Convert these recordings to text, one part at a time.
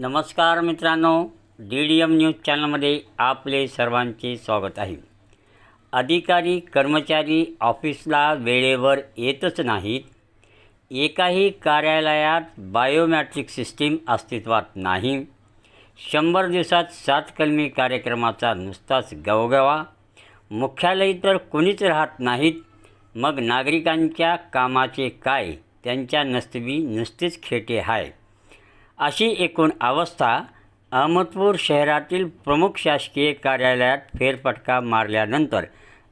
नमस्कार मित्रांनो D D M news चॅनलमध्ये आपले सर्वांचे स्वागत आहे. अधिकारी कर्मचारी ऑफिसला वेळेवर येतच नाहीत. एकाही कार्यालयात बायोमॅट्रिक सिस्टीम अस्तित्वात नाही. शंभर दिवसात सात कलमी कार्यक्रमाचा नुसताच गवगवा. मुख्यालय तर कुणीच राहत नाहीत. मग नागरिकांच्या कामाचे काय? त्यांच्या नस्तबी नुसतेच खेटे हाय. अशी एकूण अवस्था अहमदपूर शहरातील प्रमुख शासकीय कार्यालयात फेरफटका मारल्यानंतर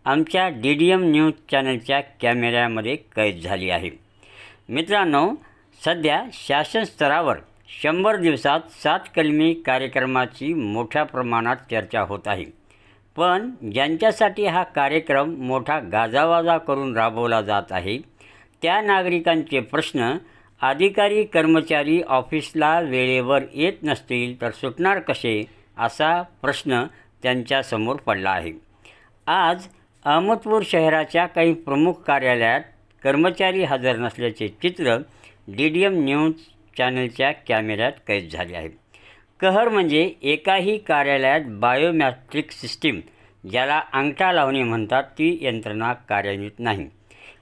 आमच्या डी डी एम न्यूज चॅनलच्या कॅमेऱ्यामध्ये कैद झाली आहे. मित्रांनो सध्या शासन स्तरावर शंभर दिवसात सात कलमी कार्यक्रमाची मोठ्या प्रमाणात चर्चा होत आहे. पण ज्यांच्यासाठी हा कार्यक्रम मोठा गाजावाजा करून राबवला जात आहे त्या नागरिकांचे प्रश्न अधिकारी कर्मचारी ऑफिसला वेळेवर येत नसतील तर सुटणार कसे? असा प्रश्न त्यांच्यासमोर पडला आहे. आज अहमदपूर शहराच्या काही प्रमुख कार्यालयात कर्मचारी हजर नसल्याचे चित्र डी डी एम न्यूज चॅनलच्या कॅमेऱ्यात कैद झाले आहे. कहर म्हणजे एकाही कार्यालयात बायोमॅट्रिक सिस्टीम ज्याला अंगठा लावणे म्हणतात ती यंत्रणा कार्यान्वित नाही.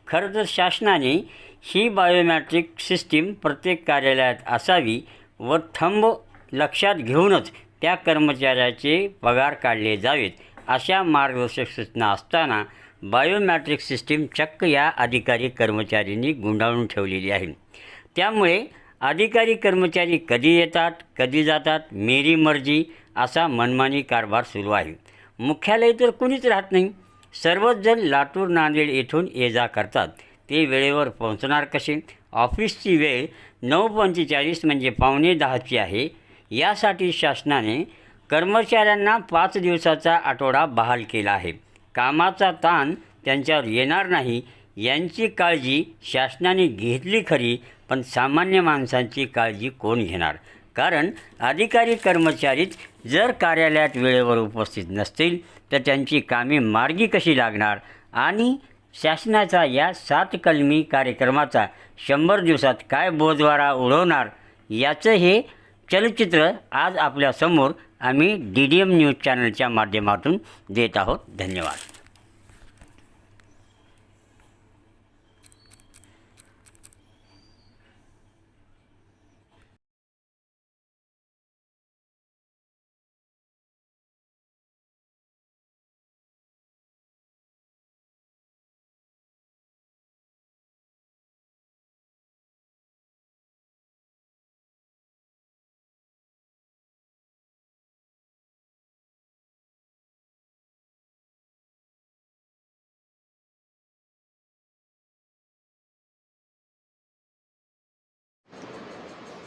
खरं तर शासनाने ही बायोमॅट्रिक सिस्टीम प्रत्येक कार्यालयात असावी व थंब लक्षात घेऊनच त्या कर्मचाऱ्याचे पगार काढले जावेत अशा मार्गदर्शक सूचना असताना बायोमॅट्रिक सिस्टीम चक्क या अधिकारी कर्मचाऱ्यांनी गुंडाळून ठेवलेली आहे. त्यामुळे अधिकारी कर्मचारी कधी येतात कधी जातात मेरी मर्जी असा मनमानी कारभार सुरू आहे. मुख्यालय तर कुणीच राहत नाही. सर्वच जण लातूर नांदेड येथून ये जा करतात. ते वेळेवर पोहोचणार कसे? ऑफिसची वेळ नऊ पंचेचाळीस म्हणजे पावणे दहाची आहे. यासाठी शासनाने कर्मचाऱ्यांना पाच दिवसाचा आठवडा बहाल केला आहे. कामाचा ताण त्यांच्यावर येणार नाही. यांची काळजी शासनाने घेतली खरी पण सामान्य माणसांची काळजी कोण घेणार? कारण अधिकारी कर्मचारीच जर कार्यालयात वेळेवर उपस्थित नसतील तर त्यांची कामे मार्गी कशी लागणार? आणि शासनाचा या सात कलमी कार्यक्रमाचा शंभर दिवसात काय बोधवारा उडवणार याचं हे चलचित्र आज आपल्यासमोर आम्ही डी डी एम न्यूज चॅनलच्या माध्यमातून देत आहोत. धन्यवाद.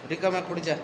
ரிக்கமாக குடிச்சேன்